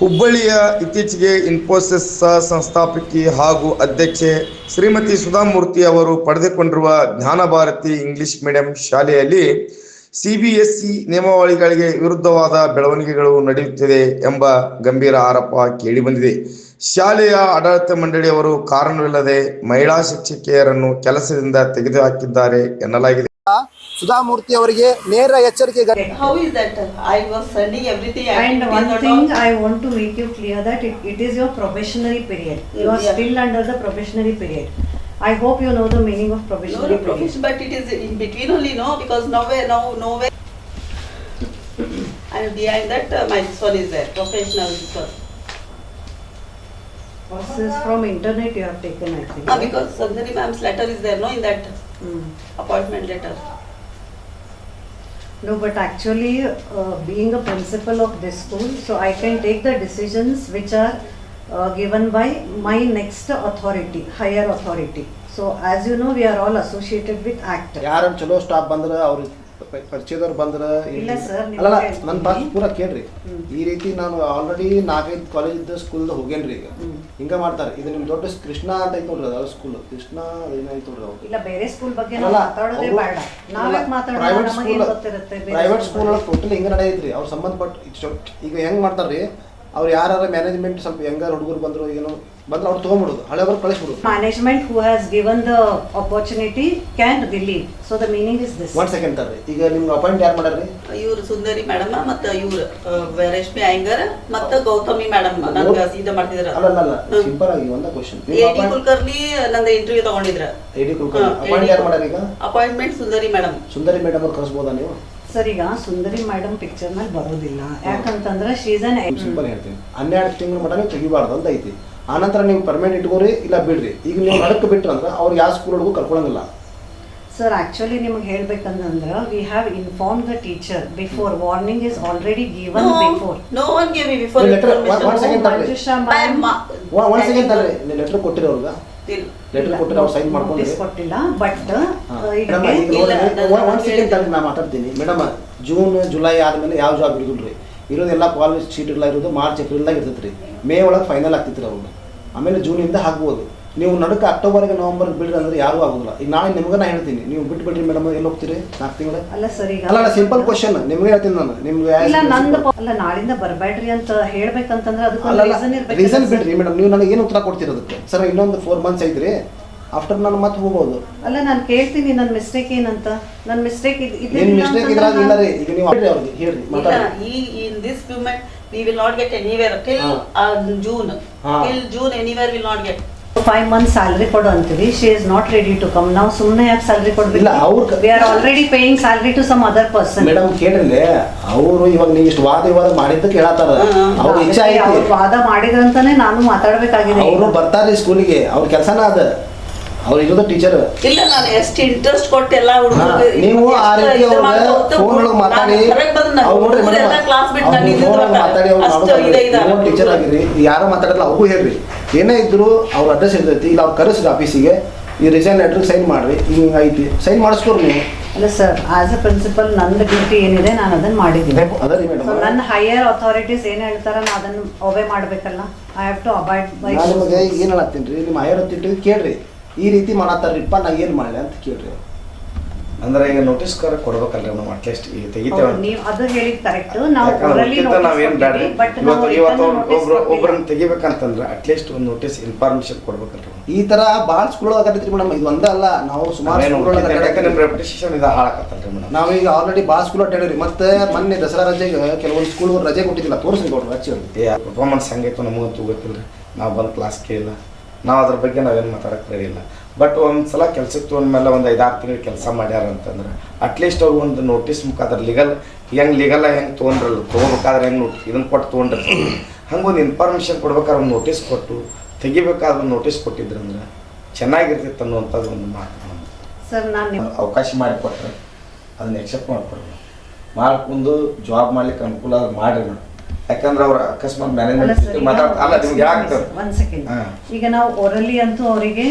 ಹುಬ್ಬಳ್ಳಿಯ ಇತ್ತೀಚೆಗೆ ಇನ್ಫೋಸಿಸ್ ಸಂಸ್ಥಾಪಕಿ ಹಾಗೂ ಅಧ್ಯಕ್ಷೆ ಶ್ರೀಮತಿ ಸುಧಾಮೂರ್ತಿ ಅವರು ಪಡೆದುಕೊಂಡಿರುವ ಜ್ಞಾನಭಾರತಿ ಇಂಗ್ಲಿಷ್ ಮೀಡಿಯಂ ಶಾಲೆಯಲ್ಲಿ ಸಿಬಿಎಸ್ಇ ನಿಯಮಾವಳಿಗಳಿಗೆ ವಿರುದ್ಧವಾದ ಬೆಳವಣಿಗೆಗಳು ನಡೆಯುತ್ತಿದೆ ಎಂಬ ಗಂಭೀರ ಆರೋಪ ಕೇಳಿಬಂದಿದೆ ಶಾಲೆಯ ಆಡಳಿತ ಮಂಡಳಿಯವರು ಕಾರಣವಿಲ್ಲದೆ ಮಹಿಳಾ ಶಿಕ್ಷಕಿಯರನ್ನು ಕೆಲಸದಿಂದ ತೆಗೆದುಹಾಕಿದ್ದಾರೆ ಎನ್ನಲಾಗಿದೆ. ಸುಧಾಮೂರ್ತಿ ಅವರಿಗೆ ನೇರ ಎಚ್ಚರಿಕೆ How is that? I was sending everything. And activities one and thing all. I want to make you clear that it, it is your probationary period. You are Yeah. still under the probationary period. I hope you know the meaning of No, probationary no, period. profession, but it is in between only, no, because nowhere, now, nowhere. And behind that, uh, my son is there, professional son. This is from internet you have taken, I think. Ah, because Sandhari ma'am's letter is there, no, in that Mm. appointment letter. No, but actually, uh, being a principal of this school, so I can take the decisions which are uh, given by my next authority, higher authority. So as you know, we are all associated with ACT. ಯಾರ ಚಲೋ staff ಬಂದ್ರ ಅವ್ರ ಪ- ಪರಿಚಯದವ್ರು ಬಂದ್ರ ಅಲ್ಲ. ನನ್ನ pass ಪೂರ ಕೇಳ್ರಿ. ಈ ರೀತಿ ನಾನು ಆಲ್ರೆಡಿ ನಾಲ್ಕೈದು ಕಾಲೇಜ್ ಇದ್ದ ಸ್ಕೂಲ್ ಹೋಗೇನ್ರಿ ಈಗ. ಹಿಂಗ ಮಾಡ್ತಾರೆ. ಇದು ನಿಮ್ ದೊಡ್ಡ ಕೃಷ್ಣ ಅಂತ ಐತಿ ನೋಡ್ರಿ ಅದ ಸ್ಕೂಲ್ ಕೃಷ್ಣ ಏನಾಯ್ತು private school private school total ಹಿಂಗ ನಡೆಯೈತ್ರಿ. ಅವ್ರು ಸಂಬಂಧಪಟ್ಟ ಈಗ ಹೆಂಗ್ ಮಾಡ್ತಾರ್ರಿ? ಅವ್ರು ಯಾರು ಮ್ಯಾನೇಜ್ಮೆಂಟ್ ಸ್ವಲ್ಪ ಹೆಂಗಾರ ಹುಡುಗರು ಬಂದ್ರು ಏನೋ ಬಂದ್ರೆ ಅವ್ರು ತೊಗೊಂಬಿಡುದು ಹಳೆಯವ್ರು ಕಳಿಸ್ಬಿಡುದು. Management who has given the opportunity can relieve. So the meaning is this. ಒಂದ್ ಸೆಕೆಂಡ್ ತರ್ರಿ. ಈಗ ನಿಮ್ಗೆ ಅಪಾಯಿಂಟ್ ಯಾರು ಮಾಡ್ಯಾರ್ರಿ? ಇವ್ರು ಸುಂದರಿ ಮೇಡಮ್ ಮತ್ತ ಇವ್ರು ರೇಷ್ಮೆ ಅಯ್ಯಂಗಾರ್ ಮತ್ತ ಗೌತಮಿ ಮೇಡಮ್ ನನಗೆ ಇದು ಮಾಡ್ತಿದ್ರ. ಅಲ್ಲ ಅಲ್ಲ ಹ್ಮ್. ಸಿಂಪಲ್ ಆಗಿ ಒಂದ ಕ್ವಶನ್ ಎ ಡಿ ಕುಲ್ಕರ್ನಿ ನಂದ ಇಂಟರ್ವ್ಯೂ ತಗೊಂಡಿದ್ರ. ಎಡಿ ಕುಲ್ಕರ್ಣಿ ಅಪಾಯಿಂಟ್ ಯಾರು ಮಾಡ್ಯಾರ ಈಗ? Appointment Sundari madam Sundari madam ಅವ್ರು ಕಳಿಸ್ಬೋದಾ ನೀವು? ಸರ್ ಈಗ ಸುಂದರಿ ಮೇಡಮ್ ಪಿಕ್ಚರ್ನಲ್ಲಿ ಬರೋದಿಲ್ಲ. ಯಾಕಂತಂದ್ರೆ ಶೀಸ್ ಅನ್ ಸಿಂಪಲ್ ಹೇಳ್ತೀನಿ. ಹನ್ನೆರಡು ತಿಂಗಳ ಮಟ ನೀವು ತೆಗಿಬಾರ್ದು ಅಂತ ಐತಿ. ಆನಂತರ ನೀವು ಪರ್ಮನೆಂಟ್ ಇಟ್ಕೋರಿ ಇಲ್ಲ ಬಿಡ್ರಿ. ಈಗ ನೀವು ನಡಕ್ಕೆ ಬಿಟ್ರೆ ಅಂದ್ರೆ ಅವ್ರು ಯಾವ ಸ್ಕೂಲ್ ಒಳಗೂ ಕರ್ಕೊಳಂಗಿಲ್ಲ. ಸರ್ ಆಕ್ಚುಲಿ ನಿಮ್ಗೆ ಹೇಳ್ಬೇಕಂದ್ರೆ we have inform the teacher before warning is already given before no one give before letter one second ma'am one second ತರ್ರಿ ನೀವು ಲೆಟರ್ ಕೊಟ್ಟಿರೋ ಅವ್ರಿಗೆ. ಲೆಟರ್ ಕೊಟ್ಟಿರೋ ಅವ್ರು ಸೈನ್ ಮಾಡ್ಕೊಂಡು ಇಸ್ ಕೊಟ್ಟಿಲ್ಲ ಬಟ್ ಈಗ ನಾನು ಒನ್ ಸೆಕೆಂಡ್ ತರ್ರಿ ನಾನು ಮಾತಾಡ್ತೀನಿ. ಮೇಡಮ್ ಜೂನ್ ಜುಲೈ ಆದ್ಮೇಲೆ ಯಾವ ಜಾಬ್ ಇರುದಿಲ್ರಿ? ಇರೋದೆಲ್ಲ ಕ್ವಾಲಿ ಶೀಟ್ಗಳ ಇರೋದು ಮಾರ್ಚ್ ಏಪ್ರಿಲ್ದಾಗ ಇರ್ತೈತೆ ರೀ. ಮೇ ಒಳಗೆ ಫೈನಲ್ ಆಗ್ತೈತ್ರಿ ಅವ್ರು ಆಮೇಲೆ ಜೂನಿಂದ ಹಾಕ್ಬೋದು. ನೀವು ನಡುಕ ಅಕ್ಟೋಬರ್ಗೆ ನವಂಬರ್ ಬಿಡ್ರಿ ಅಂದ್ರೆ ಯಾರೂ ಆಗೋದಿಲ್ಲ. ಈಗ ನಾಳೆ ನಿಮ್ಗೆ ನಾ ಹೇಳ್ತೀನಿ. ನೀವು ಬಿಟ್ಟು ಬಿಡ್ರಿ ಮೇಡಮ್ ಎಲ್ಲಿ ಹೋಗ್ತೀರಿ? ನಾಲ್ಕು ತಿಂಗಳು? ಅಲ್ಲ ಸರಿ ಅಲ್ಲ ಸಿಂಪಲ್ ಕ್ವಶನ್ ನಿಮ್ಗೆ ಹೇಳ್ತೀನಿ ನಾನು. ನಿಮ್ಗೆ ಇಲ್ಲ ನಂದು ಅಲ್ಲ ನಾಳಿಂದ ಬರಬೇಡ್ರಿ ಅಂತ ಹೇಳ್ಬೇಕಂತಂದ್ರೆ ಅದಕ್ಕೆ ರೀಸನ್ ಬಿಡ್ರಿ ಮೇಡಮ್ ನೀವು ನನಗೆ ಏನು ಉತ್ತರ ಕೊಡ್ತೀರಿ ಅದಕ್ಕೆ? ಸರ್ ಇನ್ನೊಂದು ಫೋರ್ ಮಂತ್ಸ್ ಐತ್ರಿ. ಆಫ್ಟರ್ ನಾನು ಮತ್ತೆ ಹೋಗೋದು. ಅಲ್ಲ ನಾನು ಕೇಳ್ತೀನಿ ನನ್ನ ಮಿಸ್ಟೇಕ್ ಏನಂತ. ನನ್ನ ಮಿಸ್ಟೇಕ್ ಏನ್ ಮಿಸ್ಟೇಕ್ ಇದ್ರಾಗ ಇಲ್ಲ ರೀ ಈಗ ನೀವು ಹೇಳ್ರಿ ಅವ್ರಿಗೆ ಹೇಳ್ರಿ ಮಾತಾಡಿ ಈ in this moment we will not get anywhere till June till June. Anywhere Till June anywhere will not get. Five month salary ಕೊಡು ಅಂತೀವಿ. She is not ready to come ನಾವು ಸುಮ್ಮನೆ ಯಾಕೆ ಸ್ಯಾಲ್ರಿ ಕೊಡ್ಬೇಕು? ಇಲ್ಲ, ಅವ್ರ್- we are already paying salary to some other person madam ಕೇಳ್ರಿ ಅವರು ಇವಾಗ ನೀವು ಇಷ್ಟು ವಾದ ವಿವಾದ ಮಾಡಿದ್ದಕ್ಕೆ ಹೇಳತ್ತಾರ. ಹಾ. ಅವ್ರ ಇಚ್ಛೆ ಐತಿ. ವಾದ ಮಾಡಿದ್ರಂತಾನೆ ನಾನು ಮಾತಾಡ್ಬೇಕಾಗಿದೆ. ಅವರು ಬರ್ತಾರೆ ಸ್ಕೂಲಿಗೆ ಅವ್ರ ಕೆಲಸನ ಅದ. ಅವ್ರು ಟೀಚರ್ ಇಲ್ಲ ನಾನು ಎಷ್ಟು ಇಂಟ್ರೆಸ್ಟ್ ಕೊಟ್ಟು ಎಲ್ಲ ನೀವು ಆ ರೀತಿ ಅವ್ರ ಫೋನ್ ಮಾತಾಡಿ. ಅವ್ರು ನೋಡ್ರಿ ಕ್ಲಾಸ್ ಬಿಟ್ಟು ನಾನು ಮಾತಾಡಿ ಅವ್ರು ಟೀಚರ್ ಆಗಿರಿ ಯಾರು ಮಾತಾಡಲ್ಲ ಅವ್ರಿಗೂ ಹೇಳ್ರಿ. ಏನೇ ಇದ್ರು ಅವ್ರ ಅಡ್ರೆಸ್ ಇರ್ತೈತಿ ಇಲ್ಲ ಅವ್ರು ಕರೆಸ್ರಿ ಆಫೀಸಿಗೆ ಈ ರಿಸೈನ್ ಲೆಟ್ರ್ ಸೈನ್ ಮಾಡ್ರಿ. ಹಿಂಗ ಐತಿ. ಸೈನ್ ಮಾಡಿಸ್ಕೊಡ್ರಿ ನೀವು. ಅಲ್ಲ ಸರ್ ಆಸ್ ಅ ಪ್ರಿನ್ಸಿಪಲ್ ನನ್ನ ಡ್ಯೂಟಿ ಏನಿದೆ ನಾನು ಅದನ್ನ ಮಾಡಿದ್ದೀನಿ. ಅದರಿ ಸೊ ಮೇಡಮ್ ನನ್ನ ಹೈಯರ್ ಅಥಾರಿಟೀಸ್ ಏನು ಹೇಳ್ತಾರ ನಾ ಅದನ್ನ ಒಬೆ ಮಾಡಬೇಕಲ್ಲ. I have to abide by ನಾನು ನಿಮಗೆ ಏನು ಹೇಳತ್ತೀನಿ ರೀ? ನಿಮ್ಮ ಹೈಯರ್ ಅಥಾರಿಟಿ ಕೇಳ್ರಿ. ಈ ರೀತಿ ಮಾಡತ್ತಾರ್ರಿಪ್ಪ ನಾ ಏನು ಮಾಡಲಿ ಅಂತ ಕೇಳ್ರಿ. ಅಂದ್ರೆ ಈಗ ನೋಟಿಸ್ ಕರ ಕೊಡ್ಬೇಕಲ್ರಿ ನಾವು ಅಟ್ಲೀಸ್ಟ್ ಈ ತೆಗಿತೇವೆ. ನೀವು ಅದು ಹೇಳಿದ್ ಕರೆಕ್ಟ್ ನಾವು ನಾವೇನ್ ಇವತ್ತು ಇವತ್ತು ಒಬ್ರು ಒಬ್ರನ್ನ ತೆಗಿಬೇಕಂತಂದ್ರೆ ಅಟ್ಲೀಸ್ಟ್ ಒಂದು ನೋಟಿಸ್ ಇನ್ಫಾರ್ಮೇಶನ್ ಕೊಡ್ಬೇಕಲ್ರಿ ಈ ತರ ಭಾಳ ಸ್ಕೂಲ್ ಆಗತ್ತೈತ್ರಿ ಮೇಡಮ್ ಇದು ಒಂದೇ ಅಲ್ಲ ನಾವು ಸುಮಾರು ನಿಮ್ಮ ರೆಪ್ಯುಟೇಷನ್ ಇದು ಹಾಳಾಕತ್ತಲ್ರಿ ಮೇಡಮ್ ನಾವೀಗ ಆಲ್ರೆಡಿ ಭಾಳ ಸ್ಕೂಲ್ ಅಡ್ಡಾಡಿರಿ ಮತ್ತೆ ಮೊನ್ನೆ ದಸರಾ ರಜೆಗೆ ಕೆಲವೊಂದು ಸ್ಕೂಲ್ ರಜೆ ಕೊಟ್ಟಿದ್ದಿಲ್ಲ ತೋರಿಸ್ರಿ ಕೊಡ್ರಿ ಹಚ್ಚಿ ಪರ್ಫಾರ್ಮೆನ್ಸ್ ಹಂಗೈತು ನಮಗಂತೂ ಗೊತ್ತಿಲ್ಲ ನಾವು ಬಂದು ಕ್ಲಾಸ್ ಕೇಳಿಲ್ಲ. ನಾವು ಅದ್ರ ಬಗ್ಗೆ ನಾವೇನು ಮಾತಾಡಕ್ಕೆ ಇಲ್ಲ ಬಟ್ ಒಂದು ಸಲ ಕೆಲ್ಸಕ್ಕೆ ತೊಗೊಂಡ್ಮೇಲೆ ಒಂದು ಐದಾರು ತಿಂಗಳು ಕೆಲಸ ಮಾಡ್ಯಾರ ಅಂತಂದ್ರೆ ಅಟ್ಲೀಸ್ಟ್ ಅವ್ರು ಒಂದು ನೋಟಿಸ್ ಮುಖಾಂತರ ಲೀಗಲ್ ಹೆಂಗೆ ಲೀಗಲ್ ಹೆಂಗೆ ತೊಗೊಂಡ್ರಲ್ಲ ತೊಗೋಬೇಕಾದ್ರೆ ಹೆಂಗೆ ನೋಟ್ ಇದನ್ನು ಕೊಟ್ಟು ತೊಗೊಂಡ್ರಿ. ಒಂದು ಇನ್ಫಾರ್ಮೇಷನ್ ಕೊಡ್ಬೇಕಾದ್ರೆ ಒಂದು ನೋಟಿಸ್ ಕೊಟ್ಟು ತೆಗಿಬೇಕಾದ್ರೆ ನೋಟಿಸ್ ಕೊಟ್ಟಿದ್ರಂದ್ರೆ ಚೆನ್ನಾಗಿರ್ತಿತ್ತು ಅನ್ನುವಂಥದ್ದು ಒಂದು ಮಾತು. ಸರ್ ನಾನು ಅವಕಾಶ ಮಾಡಿಕೊಟ್ರೆ ಅದನ್ನ ಎಕ್ಸೆಪ್ಟ್ ಮಾಡ್ಕೊಡ್ರಿ ಮಾಡ್ಕೊಂಡು ಜಾಬ್ ಮಾಡ್ಲಿಕ್ಕೆ ಅನುಕೂಲ ಮಾಡಿರಿ ಯಾಕಂದ್ರೆ ಅವ್ರ ಅಕಸ್ಮಾತ್ ಮ್ಯಾನೇಜ್ಮೆಂಟ್ ಸರ್ ಮಾತಾಡ್ ಅಲ್ಲ ನಿಮ್ಗೆ ಯಾಕೆ ಒಂದ್ ಸೆಕೆಂಡ್ ಹಾ. ಈಗ ನಾವು ಓರಲಿ ಅಂತೂ ಅವರಿಗೆ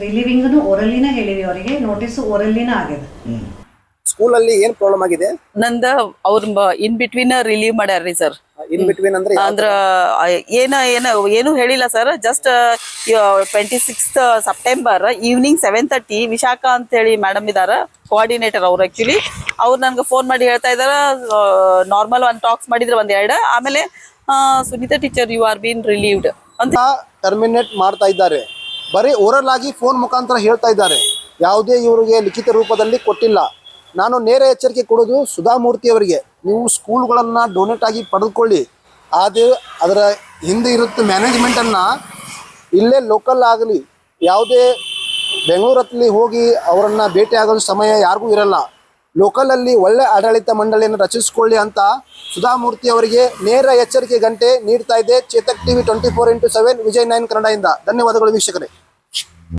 ರಿಲೀವಿಂಗ್ನು ಒರಲಿನ ಹೇಳಿವಿ ಅವರಿಗೆ ನೋಟಿಸ್ ಒರಲಿನ ಆಗಿದೆ. ಹ್ಮ್. ಸ್ಕೂಲಲ್ಲಿ ಏನ್ ಪ್ರಾಬ್ಲಮ್ ಆಗಿದೆ? ನಂದ ಅವ್ರ ಇನ್ ಬಿಟ್ವೀನ್ ರಿಲೀವ್ ಮಾಡ್ಯಾರ್ರಿ ಸರ್ ಇನ್ ಬಿಟ್ವೀನ್ ಅಂದ್ರೆ ಅಂದ್ರ ಆ, ಏನ ಏನ ಏನು ಹೇಳಿಲ್ಲ sir just twenty sixth September evening seven thirty Vishakha ಅಂತ ಹೇಳಿ ಮೇಡಮ್ ಇದಾರ ಕೋಆರ್ಡಿನೇಟರ್ ಅವ್ರು ಆಕ್ಚುಲಿ ಅವ್ರು ನನ್ಗೆ ಫೋನ್ ಮಾಡಿ ಹೇಳ್ತಾ ಇದಾರ ನಾರ್ಮಲ್ ಒಂದ್ ಟಾಕ್ಸ್ ಮಾಡಿದ್ರೆ ಒಂದ್ ಎರಡು. ಆಮೇಲೆ Sunita teacher you are been relieved ಅಂತ ಟರ್ಮಿನೇಟ್ ಮಾಡ್ತಾ ಇದ್ದಾರೆ. ಬರೀ ಓರಲ್ ಆಗಿ ಫೋನ್ ಮುಖಾಂತರ ಹೇಳ್ತಾ ಇದ್ದಾರೆ. ಯಾವುದೇ ಇವರಿಗೆ ಲಿಖಿತ ರೂಪದಲ್ಲಿ ಕೊಟ್ಟಿಲ್ಲ. ನಾನು ನೇರ ಎಚ್ಚರಿಕೆ ಕೊಡೋದು ಸುಧಾಮೂರ್ತಿ ಅವರಿಗೆ. ನೀವು ಸ್ಕೂಲ್ಗಳನ್ನು ಡೊನೇಟ್ ಆಗಿ ಪಡೆದುಕೊಳ್ಳಿ. ಆದರೆ ಅದರ ಹಿಂದೆ ಇರುತ್ತೆ ಮ್ಯಾನೇಜ್ಮೆಂಟನ್ನು ಇಲ್ಲೇ ಲೋಕಲ್ ಆಗಲಿ. ಯಾವುದೇ ಬೆಂಗಳೂರಲ್ಲಿ ಹೋಗಿ ಅವರನ್ನು ಭೇಟಿ ಆಗೋದು ಸಮಯ ಯಾರಿಗೂ ಇರಲ್ಲ. ಲೋಕಲಲ್ಲಿ ಒಳ್ಳೆ ಆಡಳಿತ ಮಂಡಳಿಯನ್ನು ರಚಿಸಿಕೊಳ್ಳಿ ಅಂತ ಸುಧಾಮೂರ್ತಿ ಅವರಿಗೆ ನೇರ ಎಚ್ಚರಿಕೆ ಗಂಟೆ ನೀಡ್ತಾ ಇದೆ. Chetak TV twenty four into seven Vijay nine ಕನ್ನಡದಿಂದ. ಧನ್ಯವಾದಗಳು ವೀಕ್ಷಕರೇ.